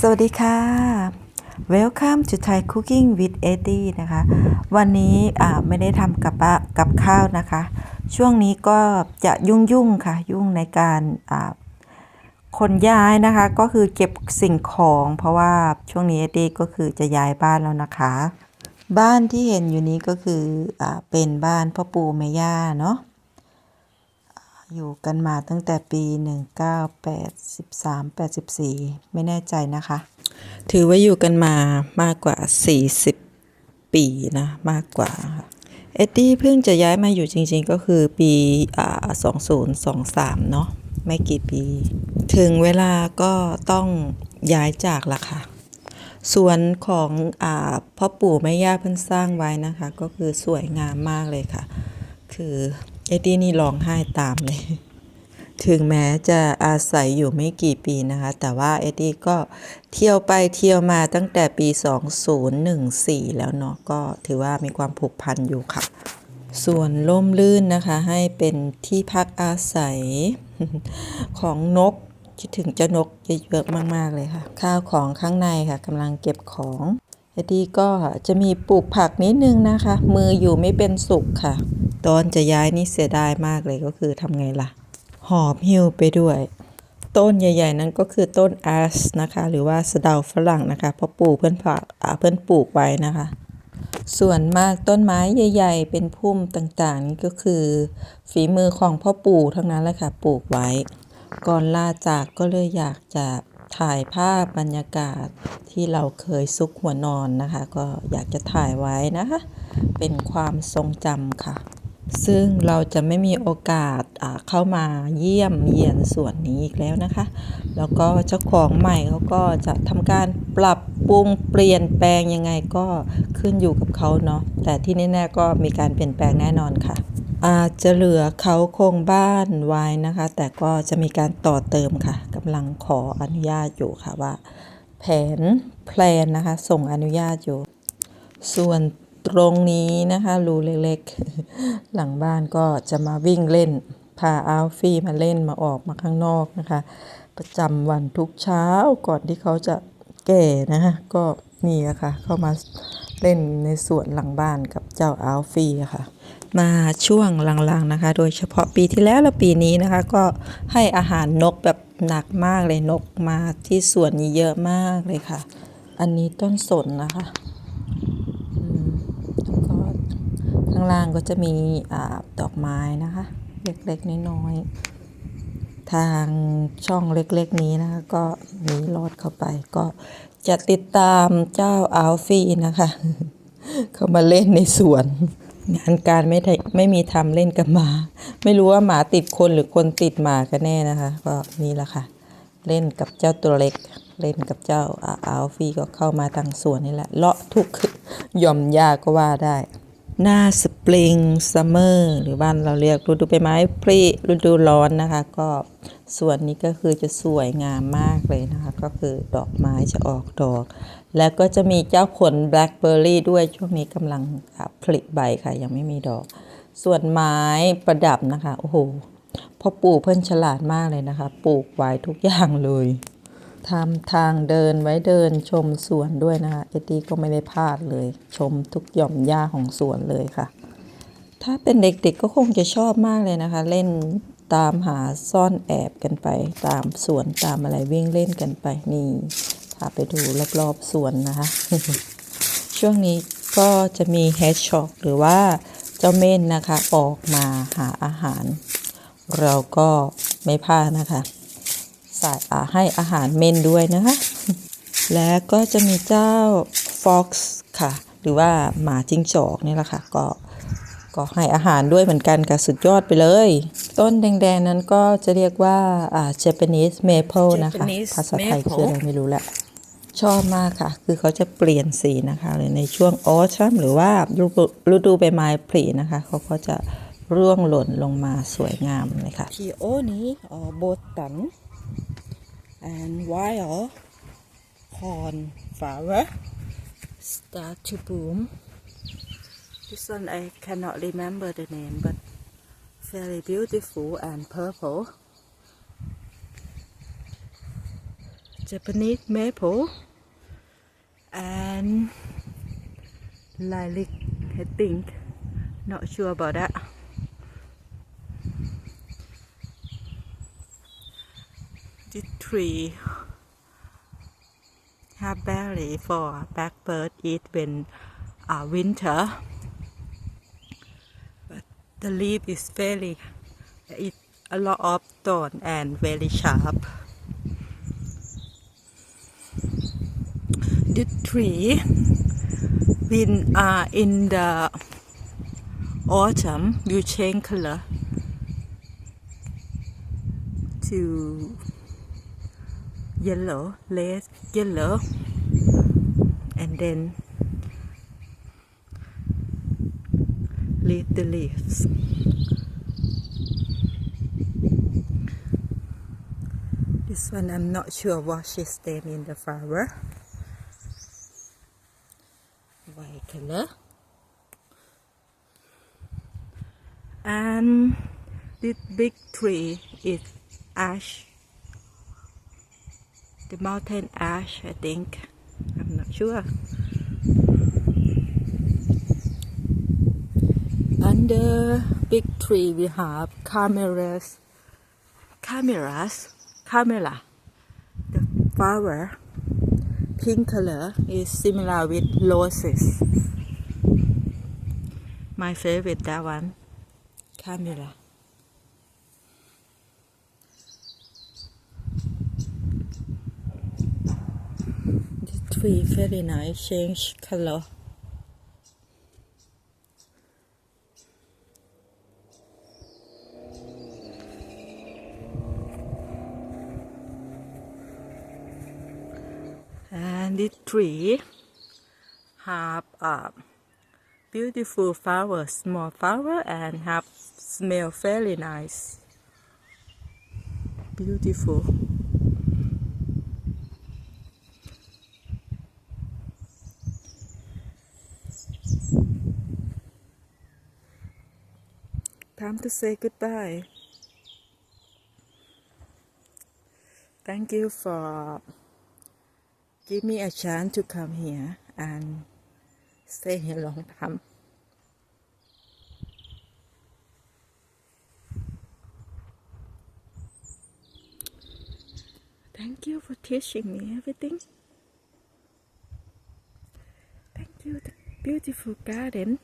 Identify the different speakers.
Speaker 1: สวัสดีค่ะ Welcome to Thai Cooking with Eddie นะคะ วันนี้อ่าไม่ได้ทำกับกับข้าวนะคะ ช่วงนี้ก็จะยุ่งๆค่ะ ยุ่งในการอ่าขนย้ายนะคะ ก็คือเก็บสิ่งของ เพราะว่าช่วงนี้เอ็ดดี้ก็คือจะย้ายบ้านแล้วนะคะ บ้านที่เห็นอยู่นี้ก็คืออ่าเป็นบ้านพ่อปู่แม่ย่าเนาะ อยู่กันมาตั้งแต่ปี 1983 84 ไม่แน่ใจนะคะ ถือว่าอยู่กันมามากกว่า 40 ปีนะ มากกว่า เอ็ดดี้เพิ่งจะย้ายมาอยู่จริงๆ ก็คือปีอ่า2023 เนาะไม่กี่ปี ถึงเวลาก็ต้องย้ายจากละค่ะส่วนของอพ่อปู่แม่ย่าเพิ่นสร้างไว้นะคะ ก็คือสวยงามมากเลยค่ะ คือ เอ็ดดี้นี่ร้องไห้ตามเลย ถึงแม้จะอาศัยอยู่ไม่กี่ปีนะคะ แต่ว่าเอ็ดดี้ก็เที่ยวไปเที่ยวมาตั้งแต่ปี 2014 แล้วเนาะก็ถือว่ามีความผูกพันอยู่ค่ะ ส่วนล่มลื่นนะคะ ให้เป็นที่พักอาศัยของนกคิดถึงเจ้านกเยอะๆมาก ๆ เลยค่ะ ข้าวของข้างในค่ะกำลังเก็บของเอ็ดดี้ก็จะมีปลูกผักนิดนึงนะคะ มืออยู่ไม่เป็นสุขค่ะ ตอนจะย้ายนี่เสียดายมากเลยก็คือทำไงล่ะ หอบหิ้วไปด้วย ต้นใหญ่ ๆ นั้นก็คือต้นแอสนะคะ หรือว่าสะเดาฝรั่งนะคะเพราะปลูกเพื่อนผักอ่าเพื่อนปลูกไว้นะคะ ส่วนมากต้นไม้ใหญ่ ๆ เป็นพุ่มต่างๆนี่ก็คือ ฝีมือของพ่อปู่ทั้งนั้นแหละค่ะปลูกไว้ ก่อนลาจากก็เลยอยากจะถ่ายภาพบรรยากาศที่เราเคยซุกหัวนอนนะคะ ก็อยากจะถ่ายไว้นะคะ เป็นความทรงจำค่ะ ซึ่งเราจะไม่มีโอกาสเข้ามาเยี่ยมเยียนส่วนนี้อีกแล้วนะคะ แล้วก็เจ้าของใหม่เขาก็จะทำการปรับปรุงเปลี่ยนแปลงยังไงก็ขึ้นอยู่กับเขาเนาะ แต่ที่แน่ๆก็มีการเปลี่ยนแปลงแน่นอนค่ะ อาจจะเหลือเขาโครงบ้านไว้นะคะ แต่ก็จะมีการต่อเติมค่ะกำลังขออนุญาตอยู่ค่ะว่า แผนแพลนนะคะ ส่งอนุญาตอยู่ ส่วน ตรงนี้นะคะรูเล็กๆ หลังบ้านก็จะมาวิ่งเล่น พาอัลฟี่มาเล่นมาออกมาข้างนอกนะคะ ประจำวันทุกเช้าก่อนที่เขาจะแก่นะคะก็นี่อะค่ะเข้ามาเล่นในสวนหลังบ้านกับเจ้าอัลฟี่ะค่ะมาช่วงหลังๆนะคะ โดยเฉพาะปีที่แล้วและปีนี้นะคะ ก็ให้อาหารนกแบบหนักมากเลยนกมาที่สวนนี้เยอะมากเลยค่ะ อันนี้ต้นสนนะคะ แล้วก็ข้างล่างก็จะมีอดอกไม้นะคะ เล็กๆน้อยๆทางช่องเล็กๆนี้นะคะ ก็มีลอดเข้าไป ก็จะติดตามเจ้าอัลฟี่นะคะ เขามาเล่นในสวนงานการไม่ไม่มีทำเล่นกับหมา ไม่รู้ว่าหมาติดคนหรือคนติดหมากันแน่นะคะ ก็นี่แหละค่ะ เล่นกับเจ้าตัวเล็ก เล่นกับเจ้าอาอัลฟี่ก็เข้ามาทางสวนนี่แหละเลาะทุกหย่อมหญ้าก็ว่าได้ หน้าสปริงซัมเมอร์หรือบ้านเราเรียกฤดูใบไม้ผลิฤดูร้อนนะคะ ก็ส่วนนี้ก็คือจะสวยงามมากเลยนะคะ ก็คือดอกไม้จะออกดอก แล้วก็จะมีเจ้าขนแบล็คเบอร์รี่ด้วยช่วงนี้กำลังผลิใบค่ะ ยังไม่มีดอก ส่วนไม้ประดับนะคะ โอ้โหพ่อปู่เพิ่นฉลาดมากเลยนะคะ ปลูกไว้ทุกอย่างเลย ทำทางเดินไว้เดินชมสวนด้วยนะคะเอ็ดดี้ก็ไม่ได้พลาดเลย ชมทุกหย่อมหญ้าของสวนเลยค่ะ ถ้าเป็นเด็กๆก็คงจะชอบมากเลยนะคะ เล่นตามหาซ่อนแอบกันไป ตามสวนตามอะไรวิ่งเล่นกันไปนี่พาไปดูรอบๆสวนนะคะ ช่วงนี้ก็จะมีแฮชช็อกหรือว่าเจ้าเม่นนะคะออกมาหาอาหาร เราก็ไม่พลาดนะคะ ส่อ่าให้อาหารเม่นด้วยนะคะ และก็จะมีเจ้า Fox ค่ะ หรือว่าหมาจิ้งจอกนี่แหละค่ะ ก็ก็ให้อาหารด้วยเหมือนกันค่ะสุดยอดไปเลย ต้นแดงๆนั้นก็จะเรียกว่าอ่า Japanese Maple นะคะ
Speaker 2: Japanese
Speaker 1: ภาษาไทยคืออะไรไม่รู้แหละ ชอบมากค่ะ คือเขาจะเปลี่ยนสีนะคะเลยในช่วงออชัมหรือว่าฤดูฤดูใบไม้ผลินะคะ เขาก็จะร่วงหล่นลงมาสวยงามเลยค่ะ
Speaker 2: Peony or botan and wild cornflower start to bloom. This one I cannot remember the name, but very beautiful and purple.
Speaker 1: Japanese maple and lilac I think not sure about that this tree have berry for blackbird eat when uh, winter. But the leaf is very it a lot of thorn and very sharp. The tree when uh, in the autumn will change color to yellow less yellow and then leave the leaves. This one I'm not sure what she's name in the flower. White color. And this big tree is ash the mountain ash I think. I'm not sure. Under big tree we have cameras. Cameras? Camera. The flower pink color is similar with roses. My favorite that one. Camera the tree very nice change color and this tree have a beautiful flower, small flower, and have smell very nice. Beautiful. Time to say goodbye. Thank you for give me a chance to come here and stay here long time. Thank you for teaching me everything. Thank you, the beautiful garden.